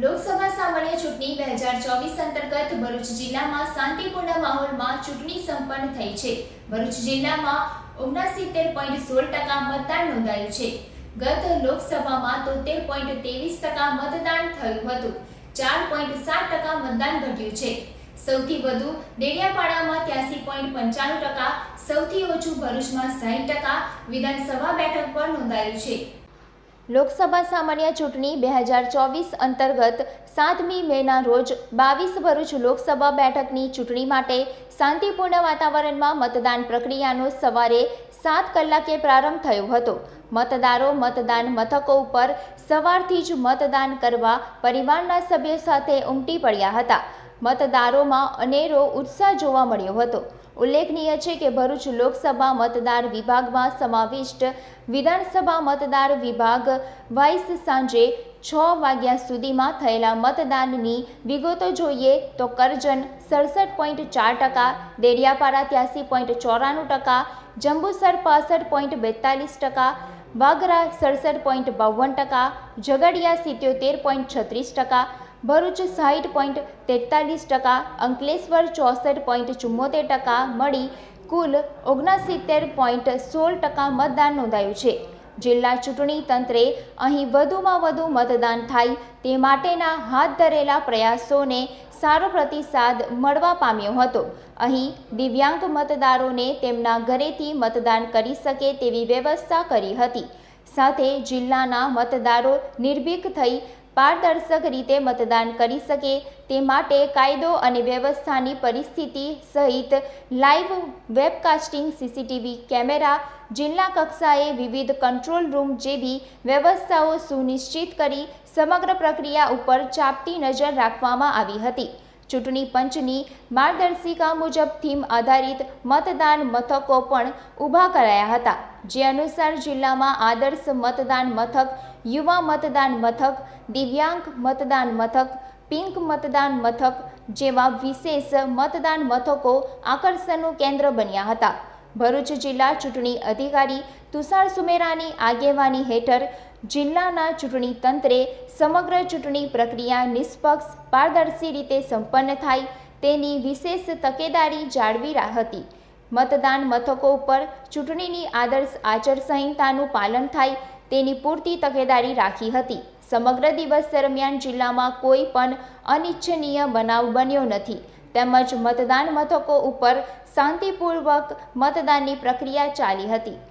લોકસભા સામાન્ય ચૂંટણી બે હજાર ચોવીસ અંતર્ગત ભરૂચ જિલ્લામાં શાંતિપૂર્ણ માહોલમાં ચૂંટણી સંપન્ન થઈ છે. ભરૂચ જિલ્લામાં ઓગણસિત્તેર પોઈન્ટ સોળ ટકા મતદાન નોંધાયું છે. ગત લોકસભામાં તોતેર પોઈન્ટ ત્રેવીસ ટકા મતદાન થયું હતું. ચાર પોઈન્ટ સાત ટકા મતદાન ઘટ્યું છે. સૌથી વધુ ડેડિયાપાડામાં ત્યાસી પોઈન્ટ પંચાણું ટકા, સૌથી ઓછું ભરૂચમાં સાઠ ટકા વિધાનસભા બેઠક પર નોંધાયું છે. લોકસભા સામાન્ય ચૂંટણી બે હજાર ચોવીસ અંતર્ગત સાતમી મેના રોજ બાવીસ ભરૂચ લોકસભા બેઠકની ચૂંટણી માટે શાંતિપૂર્ણ વાતાવરણમાં મતદાન પ્રક્રિયાનો સવારે સાત કલાકે પ્રારંભ થયો હતો. મતદારો મતદાન મથકો ઉપર સવારથી જ મતદાન કરવા પરિવારના સભ્યો સાથે ઉમટી પડ્યા હતા. મતદારોમાં અનેરો ઉત્સાહ જોવા મળ્યો હતો. ઉલ્લેખનીય છે કે ભરૂચ લોકસભા મતદાર વિભાગમાં સમાવિષ્ટ વિધાનસભા મતદાર વિભાગ વાઇસ સાંજે છ વાગ્યા સુધીમાં થયેલા મતદાનની વિગતો જોઈએ તો કરજણ સડસઠ પોઈન્ટ ચાર ટકા, દેડિયાપાડા ત્યાસી પોઈન્ટ ચોરાણું ટકા, જંબુસર પાસઠ પોઈન્ટ બેતાલીસ ટકા, વાગરા સડસઠ પોઈન્ટ બાવન ટકા, ઝઘડિયા સિત્યોતેર પોઈન્ટ છત્રીસ ટકા ભરૂચ સાઠ પોઈન્ટ તેતાલીસ ટકા, અંકલેશ્વર ચોસઠ પોઈન્ટ ચુમ્મોતેર ટકા મળી કુલ ઓગણસિત્તેર પોઈન્ટ સોળ ટકા મતદાન નોંધાયું છે. જિલ્લા ચૂંટણી તંત્રે અહીં વધુમાં વધુ મતદાન થાય તે માટેના હાથ ધરેલા પ્રયાસોને સારો પ્રતિસાદ મળવા પામ્યો હતો. અહીં દિવ્યાંગ મતદારોને તેમના ઘરેથી મતદાન કરી શકે તેવી વ્યવસ્થા કરી હતી. સાથે જિલ્લાના મતદારો નિર્ભીક થઈ પારદર્શક રીતે મતદાન કરી શકે તે માટે કાયદો અને વ્યવસ્થાની પરિસ્થિતિ સહિત લાઈવ વેબકાસ્ટિંગ સીસીટીવી કેમેરા, જિલ્લા કક્ષાએ વિવિધ કંટ્રોલ રૂમ જેવી વ્યવસ્થાઓ સુનિશ્ચિત કરી સમગ્ર પ્રક્રિયા ઉપર ચાપતી નજર રાખવામાં આવી હતી. ચૂંટણી પંચની માર્ગદર્શિકા મુજબ થીમ આધારિત મતદાન મથકો પણ ઊભા કરાયા હતા. જે અનુસાર જિલ્લામાં આદર્શ મતદાન મથક, યુવા મતદાન મથક, દિવ્યાંગ મતદાન મથક, પિંક મતદાન મથક જેવા વિશેષ મતદાન મથકો આકર્ષણનું કેન્દ્ર બન્યા હતા. ભરૂચ જિલ્લા ચૂંટણી અધિકારી તુષાર સુમેરાની આગેવાની હેઠળ જિલ્લાના ચૂંટણી તંત્રે સમગ્ર ચૂંટણી પ્રક્રિયા નિષ્પક્ષ, પારદર્શી રીતે સંપન્ન થાય તેની વિશેષ તકેદારી જાળવી હતી મતદાન મથકો ઉપર ચૂંટણીની આદર્શ આચારસંહિતાનું પાલન થાય તેની પૂરતી તકેદારી રાખી હતી. સમગ્ર દિવસ દરમિયાન જિલ્લામાં કોઈ પણ અનિચ્છનીય બનાવ બન્યો નથી. તેમજ મતદાન મથકો ઉપર શાંતિપૂર્વક મતદાનની પ્રક્રિયા ચાલી હતી.